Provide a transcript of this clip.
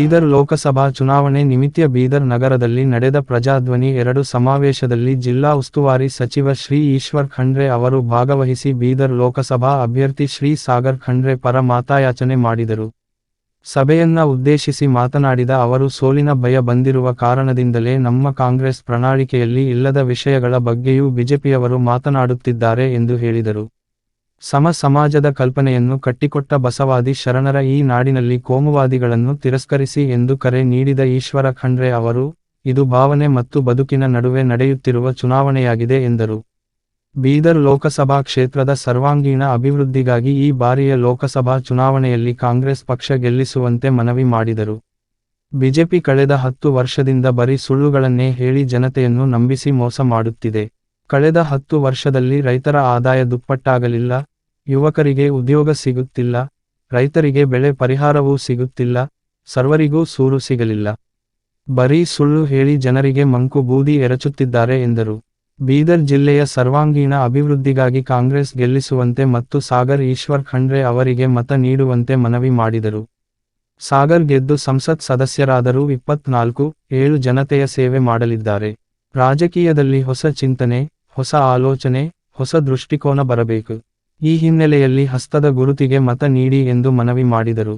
ಬೀದರ್ ಲೋಕಸಭಾ ಚುನಾವಣೆ ನಿಮಿತ್ಯ ಬೀದರ್ ನಗರದಲ್ಲಿ ನಡೆದ ಪ್ರಜಾಧ್ವನಿ ಎರಡು ಸಮಾವೇಶದಲ್ಲಿ ಜಿಲ್ಲಾ ಉಸ್ತುವಾರಿ ಸಚಿವ ಶ್ರೀ ಈಶ್ವರ್ ಖಂಡ್ರೆ ಅವರು ಭಾಗವಹಿಸಿ ಬೀದರ್ ಲೋಕಸಭಾ ಅಭ್ಯರ್ಥಿ ಶ್ರೀ ಸಾಗರ್ ಖಂಡ್ರೆ ಪರ ಮಾತಾಯಾಚನೆ ಮಾಡಿದರು. ಸಭೆಯನ್ನ ಉದ್ದೇಶಿಸಿ ಮಾತನಾಡಿದ ಅವರು, ಸೋಲಿನ ಭಯ ಬಂದಿರುವ ಕಾರಣದಿಂದಲೇ ನಮ್ಮ ಕಾಂಗ್ರೆಸ್ ಪ್ರಣಾಳಿಕೆಯಲ್ಲಿ ಇಲ್ಲದ ವಿಷಯಗಳ ಬಗ್ಗೆಯೂ ಬಿಜೆಪಿಯವರು ಮಾತನಾಡುತ್ತಿದ್ದಾರೆ ಎಂದು ಹೇಳಿದರು. ಸಮ ಸಮಾಜದ ಕಲ್ಪನೆಯನ್ನು ಕಟ್ಟಿಕೊಟ್ಟ ಬಸವಾದಿ ಶರಣರ ಈ ನಾಡಿನಲ್ಲಿ ಕೋಮುವಾದಿಗಳನ್ನು ತಿರಸ್ಕರಿಸಿ ಎಂದು ಕರೆ ನೀಡಿದ ಈಶ್ವರ ಖಂಡ್ರೆ ಅವರು, ಇದು ಭಾವನೆ ಮತ್ತು ಬದುಕಿನ ನಡುವೆ ನಡೆಯುತ್ತಿರುವ ಚುನಾವಣೆಯಾಗಿದೆ ಎಂದರು. ಬೀದರ್ ಲೋಕಸಭಾ ಕ್ಷೇತ್ರದ ಸರ್ವಾಂಗೀಣ ಅಭಿವೃದ್ಧಿಗಾಗಿ ಈ ಬಾರಿಯ ಲೋಕಸಭಾ ಚುನಾವಣೆಯಲ್ಲಿ ಕಾಂಗ್ರೆಸ್ ಪಕ್ಷ ಗೆಲ್ಲಿಸುವಂತೆ ಮನವಿ ಮಾಡಿದರು. ಬಿಜೆಪಿ ಕಳೆದ ಹತ್ತು ವರ್ಷದಿಂದ ಬರೀ ಸುಳ್ಳುಗಳನ್ನೇ ಹೇಳಿ ಜನತೆಯನ್ನು ನಂಬಿಸಿ ಮೋಸ ಮಾಡುತ್ತಿದೆ. ಕಳೆದ ಹತ್ತು ವರ್ಷದಲ್ಲಿ ರೈತರ ಆದಾಯ ದುಪ್ಪಟ್ಟಾಗಲಿಲ್ಲ ಯುವಕರಿಗೆ ಉದ್ಯೋಗ ಸಿಗುತ್ತಿಲ್ಲ, ರೈತರಿಗೆ ಬೆಳೆ ಪರಿಹಾರವೂ ಸಿಗುತ್ತಿಲ್ಲ, ಸರ್ವರಿಗೂ ಸೂರು ಸಿಗಲಿಲ್ಲ. ಬರೀ ಸುಳ್ಳು ಹೇಳಿ ಜನರಿಗೆ ಮಂಕು ಬೂದಿ ಎರಚುತ್ತಿದ್ದಾರೆ ಎಂದರು. ಬೀದರ್ ಜಿಲ್ಲೆಯ ಸರ್ವಾಂಗೀಣ ಅಭಿವೃದ್ಧಿಗಾಗಿ ಕಾಂಗ್ರೆಸ್ ಗೆಲ್ಲಿಸುವಂತೆ ಮತ್ತು ಸಾಗರ್ ಈಶ್ವರ್ ಖಂಡ್ರೆ ಅವರಿಗೆ ಮತ ನೀಡುವಂತೆ ಮನವಿ ಮಾಡಿದರು. ಸಾಗರ್ ಗೆದ್ದು ಸಂಸತ್ ಸದಸ್ಯರಾದರೂ ಇಪ್ಪತ್ನಾಲ್ಕು, ಏಳು ಜನತೆಯ ಸೇವೆ ಮಾಡಲಿದ್ದಾರೆ. ರಾಜಕೀಯದಲ್ಲಿ ಹೊಸ ಚಿಂತನೆ, ಹೊಸ ಆಲೋಚನೆ, ಹೊಸ ದೃಷ್ಟಿಕೋನ ಬರಬೇಕು. ಈ ಹಿನ್ನೆಲೆಯಲ್ಲಿ ಹಸ್ತದ ಗುರುತಿಗೆ ಮತ ನೀಡಿ ಎಂದು ಮನವಿ ಮಾಡಿದರು.